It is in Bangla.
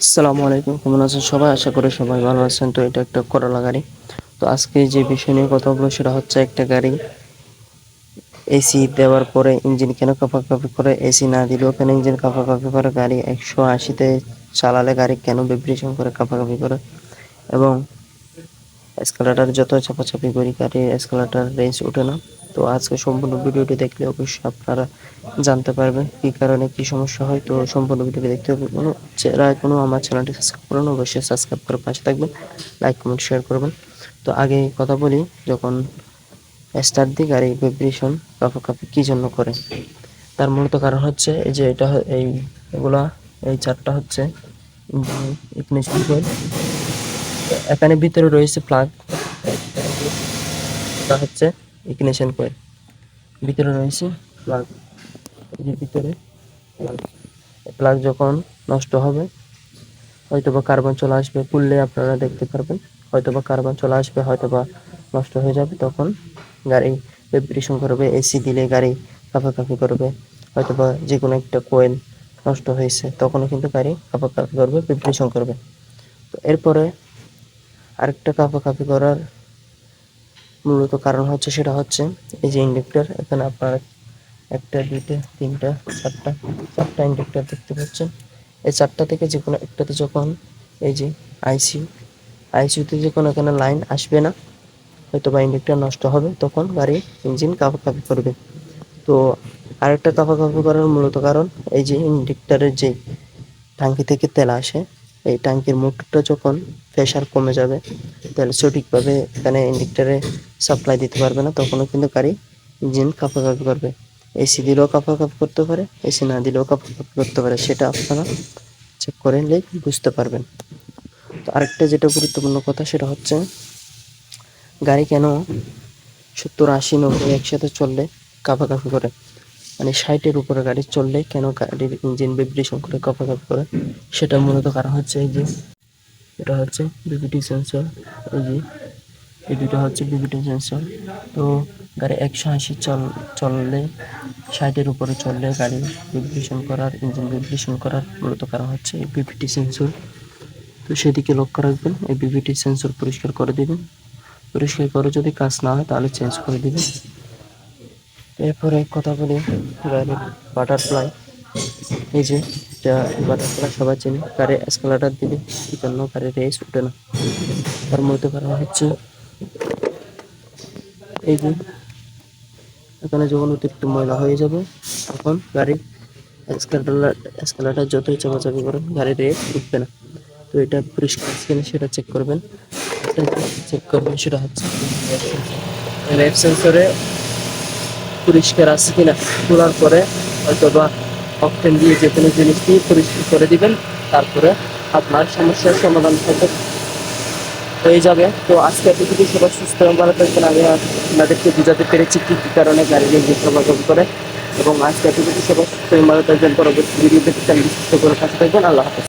আসসালামু আলাইকুম, কেমন আছেন সবাই? আশা করি সবাই ভালো আছেন। তো এটা একটা করলা গাড়ি। তো আজকে যে বিষয় নিয়ে কথা বলব সেটা হচ্ছে একটা গাড়ি এসি দেওয়ার পরে ইঞ্জিন কেন কাঁপাকাঁপি করে? এসি না দিলেও কেন ইঞ্জিন কাঁপাকাঁপি করে? গাড়ি একশো আশিতে চালালে গাড়ি কেন ভাইব্রেশন করে, কাঁপাকাঁপি করে? এবং এসকালেটার যত চাপাচাপি করি গাড়ির এসকালেটার রেঞ্জ ওঠে না। তো আজকে সম্পূর্ণ ভিডিওটি দেখলে অবশ্যই আপনারা জানতে পারবেন কি কারণে কি সমস্যা হয়। তো সম্পূর্ণ ভিডিওটি দেখতে হবে। কোনো কোনো আমার চ্যানেলটি সাবস্ক্রাইব করুন অবশ্যই সাবস্ক্রাইব করে পাশে থাকবেন লাইক কমেন্ট শেয়ার করবেন। তো আগে কথা বলি, যখন স্টার্ট দিই, গাড়ি ভাইব্রেশন কাঁপাকাঁপি কী জন্য করে? তার মূলত কারণ হচ্ছে, এই যে এটা এই এগুলা, এই চারটা হচ্ছে ইগনিশন কয়েল এখানে ভিতরে রয়েছে প্লাগ এটা হচ্ছে ইগনিশন কয়েল ভিতরে রয়েছে প্লাগ যে ভিতরে প্লাগ যখন নষ্ট হবে, হয়তোবা কার্বন চলে আসবে পুললে আপনারা দেখতে পারবেন, হয়তোবা কার্বন চলে আসবে, হয়তোবা নষ্ট হয়ে যাবে, তখন গাড়ি ভাইব্রেশন করবে এসি দিলে গাড়ি কাঁপাকাঁপি করবে, হয়তোবা যে কোনো একটা কোয়েল নষ্ট হয়েছে, তখনও কিন্তু গাড়ি কাঁপাকাঁপি করবে ভাইব্রেশন করবে। তো এরপরে আরেকটা কাঁপাকাঁপি করার মূলত কারণ হচ্ছে সেটা হচ্ছে এই যে ইন্ডাক্টর, এখানে আপনার একটা, দুইটা, তিনটা, চারটা চারটা ইন্ডাক্টর দেখতে পাচ্ছেন। এই চারটা থেকে যে কোনো একটাতে যখন এই যে আইসি আইসিউতে যখন এখানে লাইন আসবে না, হয়তো বা ইন্ডাক্টর নষ্ট হবে, তখন গাড়ি ইঞ্জিন কাঁপাকাঁপি করবে। তো আরেকটা কাঁপাকাঁপি করার মূলত কারণ এই যে ইন্ডাক্টরের যে টাঙ্কি থেকে তেল আসে এই টাঙ্কির মোটরটা যখন প্রেশার কমে যাবে, তাহলে সঠিকভাবে এখানে ইন্ডাক্টরে সাপ্লাই দিতে পারবে না, তখনও কিন্তু গাড়ি ইঞ্জিন কাঁপাকাঁপি করবে। এসি দিলেও কাঁপাকাঁপি করতে পারে এসি না দিলেও কাঁপাকাঁপি করতে পারে, সেটা আপনারা চেক করে নিলেই বুঝতে পারবেন। তো আরেকটা যেটা গুরুত্বপূর্ণ কথা, সেটা হচ্ছে গাড়ি কেন সত্তর আশি নব্বই একসাথে চললে কাঁপাকাঁপি করে? মানে ষাটের উপরে গাড়ি চললে কেন গাড়ির ইঞ্জিন ভাইব্রেশন করে কাঁপাকাঁপি করে? সেটা মূলত কারণ হচ্ছে এই যে, এটা হচ্ছে বিবিটি সেন্সর এই যে, এই দুটো হচ্ছে বিবিটি সেন্সর তো গাড়ি একশো আশি চল, চললে, ষাটের উপরে চললে গাড়ি ভাইব্রেশন করার, ইঞ্জিন ভাইব্রেশন করার মূলত কারণ হচ্ছে এই বিবিটি সেন্সর তো সেদিকে লক্ষ্য রাখবেন, এই বিবিটি সেন্সর পরিষ্কার করে দিবেন। পরিষ্কার করে যদি কাজ না হয়, তাহলে চেঞ্জ করে দিবেন। এরপরে কথা বলি গাড়ির বাটারফ্লাই এই যে, যা বাটারফ্লাই সবাই চেনে গাড়ি এসকালেটার দিলে এই জন্য গাড়ির রেস উঠে না? তার মধ্যে কারণ হচ্ছে এই যে, এখানে যখন অতিরিক্ত ময়লা হয়ে যাবে, তখন গাড়ি এসকালেটার যতই চাপাচাপি করেন গাড়ির রেস উঠবে না। তো এটা পরিষ্কার আছে কিনা সেটা চেক করবেন। চেক করবেন, সেটা হচ্ছে রেড সেন্সরে পরিষ্কার আছে কিনা তোলার পরে হয়তো বা অপশন দিয়ে যে কোনো জিনিস দিয়ে পরিষ্কার করে দিবেন, তারপরে আপনার সমস্যার সমাধান হতে হয়ে যাবে। তো আজকে এতটুকু সবাই সুস্থ এবং ভালো থাকবেন। আমি আপনাদেরকে বোঝাতে পেরেছি কী কী কারণে গাড়ি নিয়ে প্রভাব করে। এবং আজকে এতটুকু সবাই সুস্থ এবং ভালো থাকবেন। পরবর্তী ভিডিও দেখতে চ্যানেল সুস্থ করে থাকবেন। আল্লাহ হাফেজ।